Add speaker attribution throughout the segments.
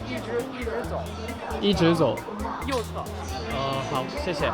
Speaker 1: 一直一直走，
Speaker 2: 一直走。
Speaker 1: 右侧。
Speaker 2: 哦，好，谢谢。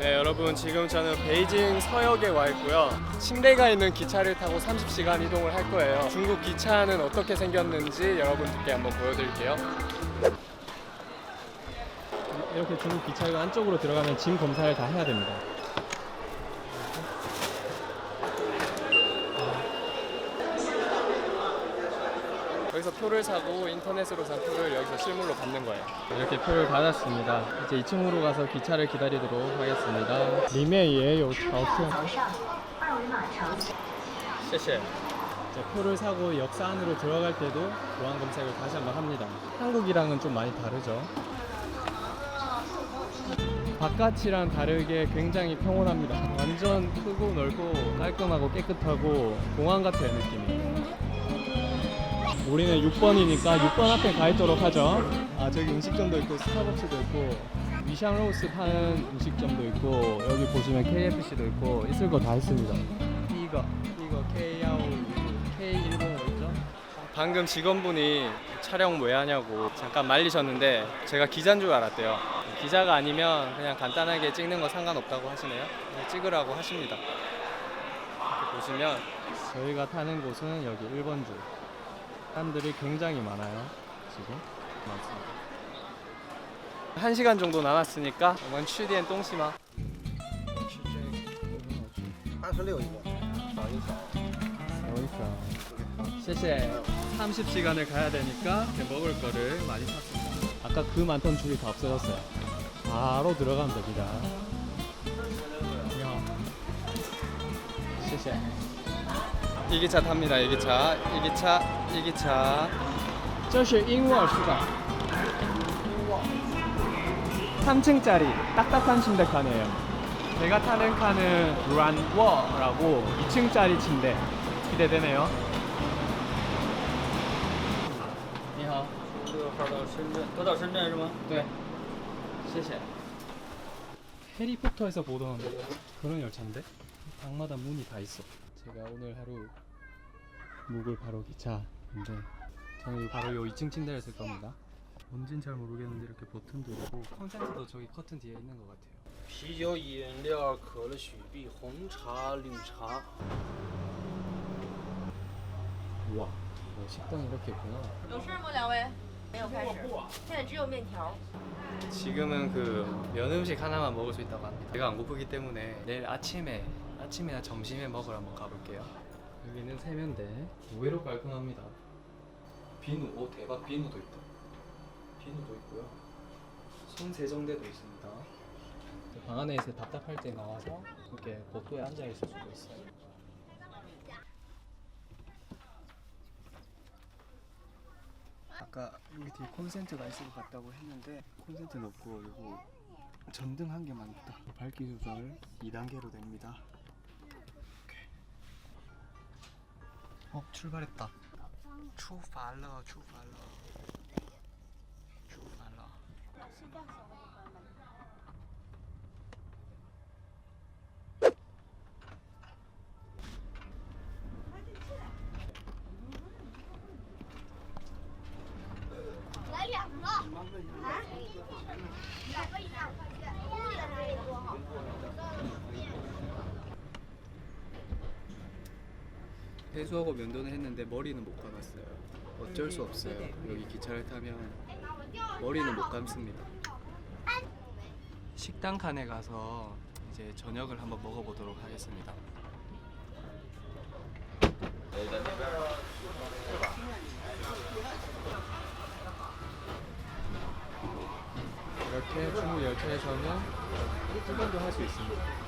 Speaker 3: 네, 여러분 지금 저는 베이징 서역에 와 있고요. 침대가 있는 기차를 타고 30시간 이동을 할 거예요. 중국 기차는 어떻게 생겼는지 여러분들께 한번 보여드릴게요.
Speaker 2: 이렇게 중국 기차가 안쪽으로 들어가면 짐 검사를 다 해야 됩니다.
Speaker 3: 여기서 표를 사고 인터넷으로 산 표를 여기서 실물로 받는 거예요.
Speaker 2: 이렇게 표를 받았습니다. 이제 2층으로 가서 기차를 기다리도록 하겠습니다. 里面也有朝票.谢谢. 이제 표를 사고 역사 안으로 들어갈 때도 보안 검색을 다시 한번 합니다. 한국이랑은 좀 많이 다르죠. 바깥이랑 다르게 굉장히 평온합니다. 완전 크고 넓고 깔끔하고 깨끗하고 공항 같아요 느낌이. 우리는 6번이니까 6번 앞에 가 있도록 하죠. 아 저기 음식점도 있고 스타벅스도 있고 위샹로스 파는 음식점도 있고 여기 보시면 KFC도 있고 있을 거 다 있습니다. 이거 이거 K1 K105 있죠?
Speaker 3: 방금 직원분이 촬영 왜 하냐고 잠깐 말리셨는데 제가 기자인 줄 알았대요. 기자가 아니면 그냥 간단하게 찍는 거 상관없다고 하시네요. 그냥 찍으라고 하십니다. 이렇게 보시면
Speaker 2: 저희가 타는 곳은 여기 1번 줄. 사람들이 굉장히 많아요. 지금 많습니다.
Speaker 3: 1시간 정도 남았으니까 我们吃点东西吗?
Speaker 4: 二十六一个，扫一扫。
Speaker 2: 그러니까. 谢谢. 30시간을 가야 되니까 이렇게 먹을 거를 많이 샀습니다. 아까 그 많던 줄이 다 없어졌어요. 바로 들어가면 됩니다. 안녕. 谢谢.
Speaker 3: 이 기차 탑니다. 이 기차, 이 기차, 이 기차.
Speaker 2: 这是英卧是吧? 3층짜리 딱딱한 침대 칸이에요. 제가 타는 칸은 란워라고 2층짜리 침대. 기대되네요. 你好.
Speaker 1: 六号到深圳，都到深圳是吗？
Speaker 2: 对. 谢谢. 해리포터에서 보던 그런 열차인데 방마다 문이 다 있어. 제가 오늘 하루 묵을 바로 기차인데 저는 바로 요 2층 침대를 쓸 겁니다. 뭔진 잘 모르겠는데 이렇게 버튼도 있고 콘센트도 저기 커튼 뒤에 있는 것 같아요.
Speaker 4: 啤酒、饮料、可乐、雪碧、红茶、绿茶。
Speaker 2: 우와, 어, 식당이 이렇게 있구나.
Speaker 5: 有事吗？两位？没有开始，现在只有面条。
Speaker 3: 지금은 그 면 음식 하나만 먹을 수 있다고 합니다. 제가 안 고프기 때문에 내일 아침에 아침이나 점심에 먹으러 한번 가볼게요.
Speaker 2: 여기는 세면대. 의외로 깔끔합니다. 비누, 오 대박 비누도 있다. 비누도 있고요. 손 세정대도 있습니다. 방 안에 있을 때 답답할 때 나와서 이렇게 복도에 앉아 있을 수도 있어요.
Speaker 6: 아까 여기 뒤에 콘센트가 있을 것 같다고 했는데 콘센트는 없고 요거 전등 한 개만 있다 밝기 조절 2단계로 됩니다 어 출발했다 출발러
Speaker 7: 출발러 출발러 빨리 안 와. 아? 빨리 어?
Speaker 3: 회수하고 면도는 했는데 머리는 못 감았어요. 어쩔 수 없어요. 여기 기차를 타면 머리는 못 감습니다. 식당 칸에 가서 이제 저녁을 한번 먹어보도록 하겠습니다.
Speaker 2: 이렇게 중국 열차에서는 뚜건도 할 수 있습니다.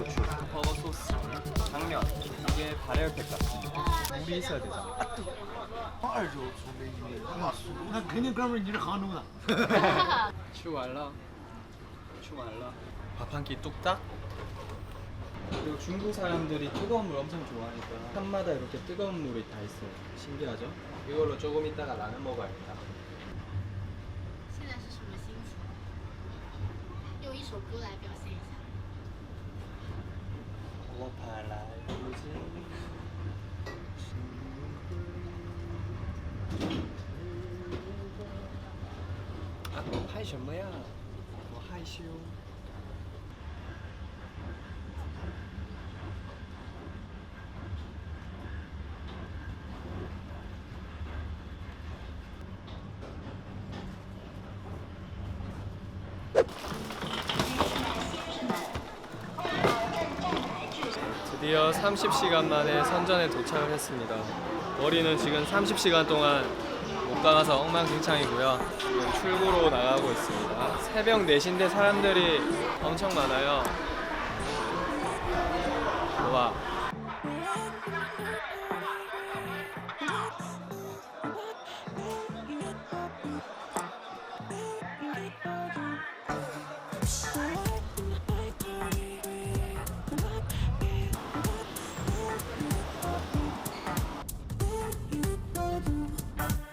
Speaker 2: 이거는 고추, 버거 소스, 당면. 이게 발열팩 같아. 물이 있어야 되잖아.
Speaker 4: 二周从北京来，那肯定哥们儿你是杭州的。
Speaker 8: 추알라 추알라
Speaker 2: 밥 한 끼 뚝딱.
Speaker 8: 그리고 중국 사람들이 뜨거운 물 엄청 좋아하니까 산마다 이렇게 뜨거운 물이 다 있어요 신기하죠?
Speaker 2: 이걸로 조금 있다가 라면 먹어야겠다.
Speaker 7: 现在是什么心情？用一首歌来表现 我怕
Speaker 2: 来不及。啊，拍什么呀？我害羞。 드디어 30시간 만에 선전에 도착을 했습니다. 머리는 지금 30시간 동안 못 감아서 엉망진창이고요. 지금 출구로 나가고 있습니다. 새벽 4시인데 사람들이 엄청 많아요. 와,